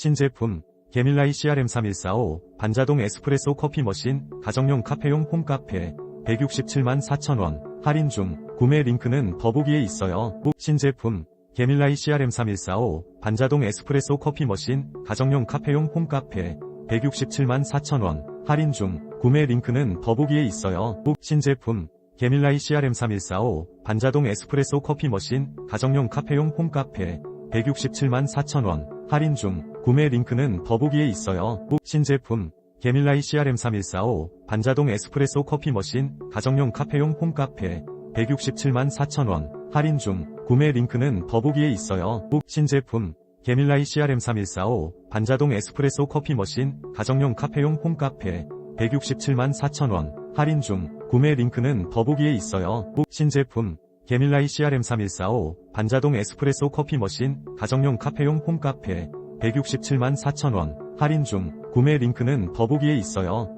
신제품 게밀라이 CRM3145 반자동 에스프레소 커피 머신 가정용 카페용 홈카페 167만 4천원 할인 중 구매 링크는 더보기에 있어요. 신제품 게밀라이 CRM3145 반자동 에스프레소 커피 머신 가정용 카페용 홈카페 167만 4천원 할인 중 구매 링크는 더보기에 있어요. 신제품 게밀라이 CRM3145 반자동 에스프레소 커피 머신 가정용 카페용 홈카페 167만 4천원 할인 중 구매 링크는 더보기에 있어요. 신제품 게밀라이 CRM3145 반자동 에스프레소 커피 머신 가정용 카페용 홈카페 167만 4천원 할인 중 구매 링크는 더보기에 있어요. 신제품 게밀라이 CRM3145 반자동 에스프레소 커피 머신 가정용 카페용 홈카페 167만 4천원 할인 중 구매 링크는 더보기에 있어요. 신제품 게밀라이 CRM3145 반자동 에스프레소 커피 머신 가정용 카페용 홈카페 167만 4천원 할인 중 구매 링크는 더보기에 있어요.